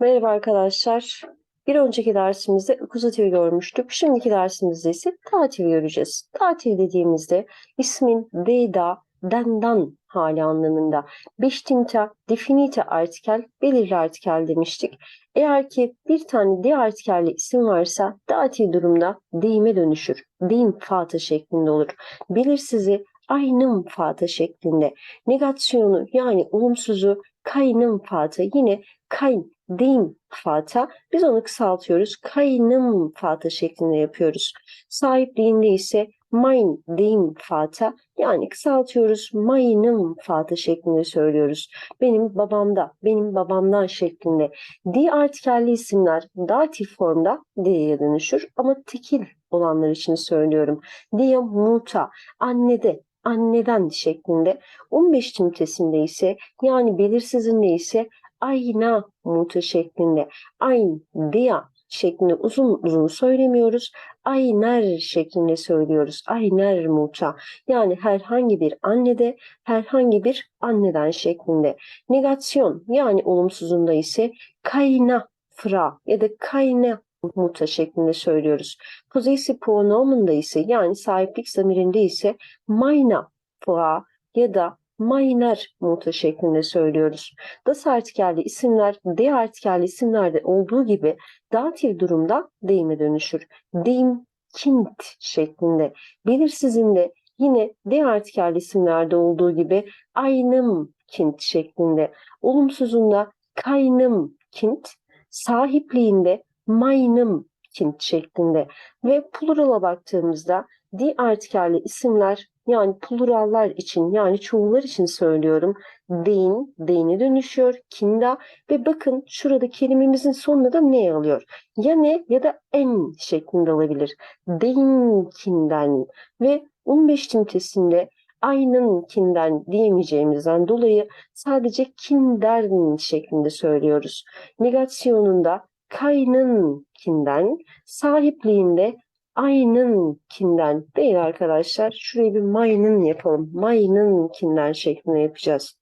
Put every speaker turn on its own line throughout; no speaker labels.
Merhaba arkadaşlar. Bir önceki dersimizde akuzativi görmüştük. Şimdiki dersimizde ise dativi göreceğiz. Datif dediğimizde ismin deda, dendan hali anlamında. Bestimmter, definite artikel, belirli artikel demiştik. Eğer ki bir tane de artikelli isim varsa datif durumda deyime dönüşür. Deyim fatı şeklinde olur. Belirsizi aynım fatı şeklinde. Negasyonu yani olumsuzu kaynım fatı yine kayn deyim fata biz onu kısaltıyoruz. Kaynım fata şeklinde yapıyoruz. Sahipliğinde ise mein deyim fata yani kısaltıyoruz. Mein'im fata şeklinde söylüyoruz. Benim babamda, benim babamdan şeklinde. Di artikelli isimler datif formda diye dönüşür ama tekil olanlar için söylüyorum. Diye muta, annede, anneden şeklinde. 15 ünitesinde ise yani belirsizinde ise ayna muta şeklinde. Ayn, dia şeklinde uzun uzun söylemiyoruz. Ayner şeklinde söylüyoruz. Ayner muta. Yani herhangi bir annede, herhangi bir anneden şeklinde. Negasyon yani olumsuzunda ise kayna fra ya da kayna muta şeklinde söylüyoruz. Possessive pronomen'da ise yani sahiplik zamirinde ise mayna fra ya da minor muta şeklinde söylüyoruz. Das artikelli isimler D artikelli isimlerde olduğu gibi datif durumda deyime dönüşür. Deyim kind şeklinde. Belirsizinde yine D artikelli isimlerde olduğu gibi aynım kind şeklinde. Olumsuzunda kaynım kind, sahipliğinde mainım kind şeklinde ve plural'a baktığımızda di artikelli isimler yani plurallar için yani çoğullar için söylüyorum. Deyin, deyine dönüşüyor. Kinda ve bakın şurada kelimemizin sonunda da ne alıyor? Ya ne ya da en şeklinde alabilir. Deyinkinden ve 15 tintesinde aynınkinden diyemeyeceğimizden dolayı sadece kindern şeklinde söylüyoruz. Negasyonunda kaynınkinden, sahipliğinde aynınkinden değil arkadaşlar. Şurayı bir mayının yapalım. Mayınınkinden şeklinde yapacağız.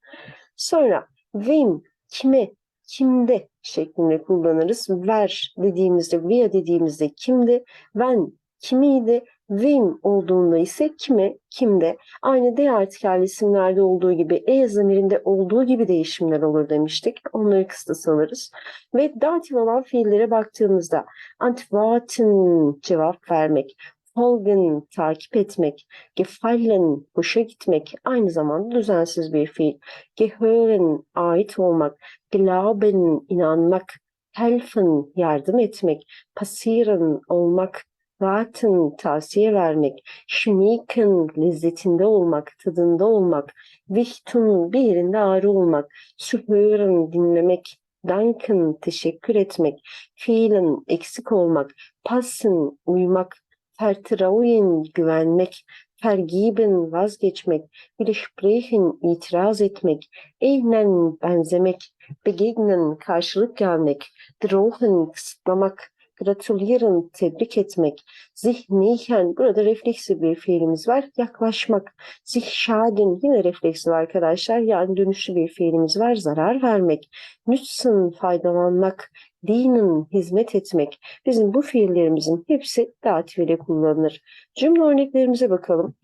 Sonra wem, kime, kimde şeklinde kullanırız. Ver dediğimizde, via dediğimizde kimde, when kimiydi, wem olduğunda ise kime, kimde. Aynı D artikelli isimlerde olduğu gibi E zamirinde olduğu gibi değişimler olur demiştik. Onları kıstası alırız. Ve datif olan fiillere baktığımızda antworten cevap vermek, folgen takip etmek, gefallen hoşa gitmek aynı zamanda düzensiz bir fiil. Gehören ait olmak, glauben inanmak, helfen yardım etmek, passieren olmak, raten tavsiye vermek, schmecken lezzetinde olmak, tadında olmak, wichtun bir yerinde ağrı olmak, zuhören dinlemek, danken teşekkür etmek, fiilen eksik olmak, passen uymak, vertrauen güvenmek, vergeben vazgeçmek, widersprechen itiraz etmek, ehnen benzemek, begegnen karşılık gelmek, drohen kısıtlamak, gratulieren tebrik etmek, zihniyken burada refleksi bir fiilimiz var, yaklaşmak, sich schaden yine refleksi var arkadaşlar, yani dönüşlü bir fiilimiz var, zarar vermek, nützen faydalanmak, dinin hizmet etmek. Bizim bu fiillerimizin hepsi datif ile kullanılır. Cümle örneklerimize bakalım.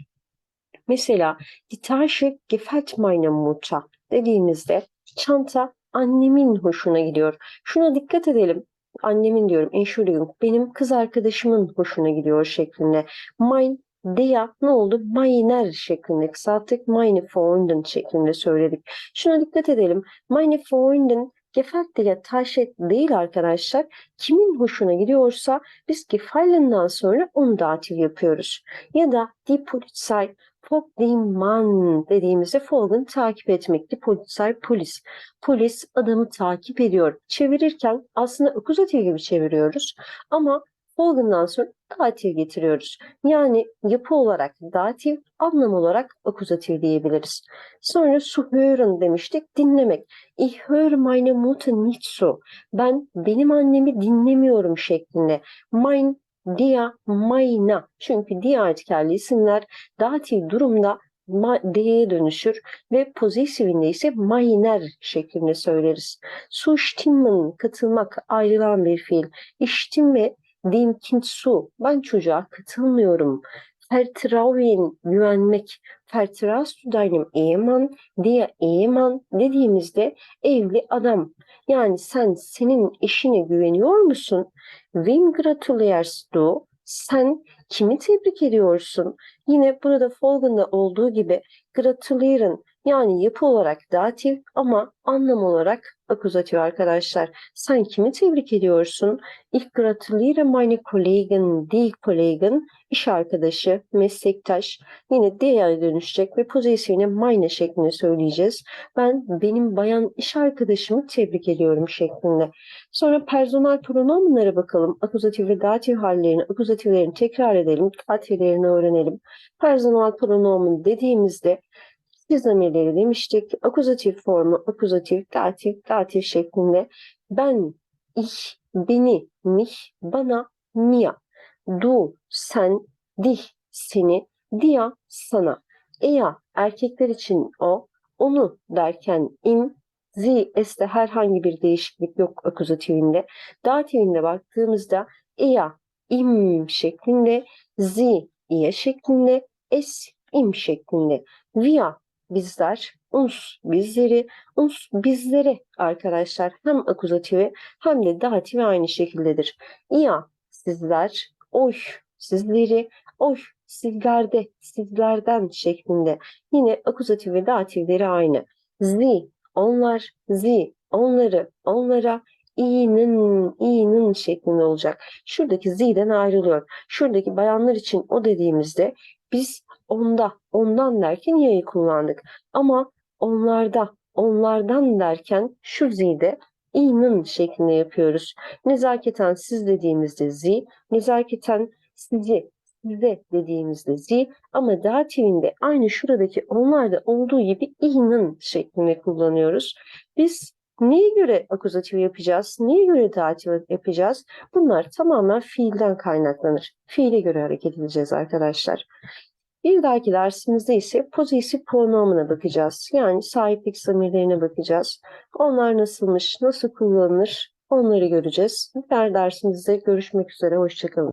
Mesela die Tasche gefällt meiner Mutter dediğimizde çanta annemin hoşuna gidiyor. Şuna dikkat edelim. Annemin diyorum, Entschuldigung, benim kız arkadaşımın hoşuna gidiyor şeklinde. Mein der ne oldu? Meiner şeklinde kısalttık. Meine Freundin şeklinde söyledik. Şuna dikkat edelim. Meine Freundin dir Tasche değil arkadaşlar. Kimin hoşuna gidiyorsa biz gefallen'dan sonra onu datif yapıyoruz. Ya da die Polizei Folgt dem Mann dediğimizde folgen takip etmekti. Polizei polis. Polis adamı takip ediyor. Çevirirken aslında akuzatif gibi çeviriyoruz. Ama folgen'dan sonra datif getiriyoruz. Yani yapı olarak datif, anlam olarak akuzatif diyebiliriz. Sonra zu hören demiştik. Dinlemek. Ich höre meine Mutter nicht so. Ben benim annemi dinlemiyorum şeklinde. Mein dia, mayna. Çünkü dia artikelli isimler datif durumda D'ye dönüşür ve pozisifinde ise meiner şeklinde söyleriz. Zustimmen katılmak ayrılan bir fiil. İştimme dem Kind zu. Ben çocuğa katılmıyorum. Vertrauen güvenmek. Vertraust du deinem diye Ehemann dediğimizde evli adam. Yani sen senin eşine güveniyor musun? Wem gratulierst du? Sen kimi tebrik ediyorsun? Yine burada folgende olduğu gibi gratulieren yani yapı olarak datif ama anlam olarak akuzatif arkadaşlar. Sen kimi tebrik ediyorsun? Ich gratuliere meine Kollegen, die Kollegen, iş arkadaşı, meslektaş. Yine D'ye dönüşecek ve pozisyonu meine şeklinde söyleyeceğiz. Ben benim bayan iş arkadaşımı tebrik ediyorum şeklinde. Sonra personel pronominlere bakalım. Akuzatif ve datif hallerini, akuzatiflerini tekrar edelim. Datiflerini öğrenelim. Personel pronomin dediğimizde zamirleri demiştik. Akuzatif formu, akuzatif, datif, datif şeklinde. Ben, ich, beni, mich, bana, mir. Du, sen, dich, seni, dia, sana. Eya, erkekler için o, onu derken im, zi, es'te herhangi bir değişiklik yok akuzatifinde. Datifinde baktığımızda eya, im şeklinde, zi, iya şeklinde, es, im şeklinde. Via, bizler, uns bizleri, uns bizlere arkadaşlar hem akuzatifi hem de datifi aynı şekildedir. İya sizler, oy sizleri, oy sizlerde, sizlerden şeklinde. Yine akuzatif ve datifleri aynı. Zi, onlar, zi, onları, onlara, iyinin, iyinin şeklinde olacak. Şuradaki zi'den ayrılıyor. Şuradaki bayanlar için o dediğimizde biz onda, ondan derken ya'yı kullandık. Ama onlarda, onlardan derken şu z'de i'nin şeklinde yapıyoruz. Nezaketen siz dediğimizde zi, nezaketen sizi, size dediğimizde zi ama datifinde aynı şuradaki onlarda olduğu gibi i'nin şeklinde kullanıyoruz. Biz neye göre akuzatif yapacağız, neye göre datif yapacağız? Bunlar tamamen fiilden kaynaklanır. Fiile göre hareket edeceğiz arkadaşlar. Bir dahaki dersimizde ise pozisif pronomuna bakacağız. Yani sahiplik zamirlerine bakacağız. Onlar nasılmış, nasıl kullanılır onları göreceğiz. Diğer dersimizde görüşmek üzere. Hoşçakalın.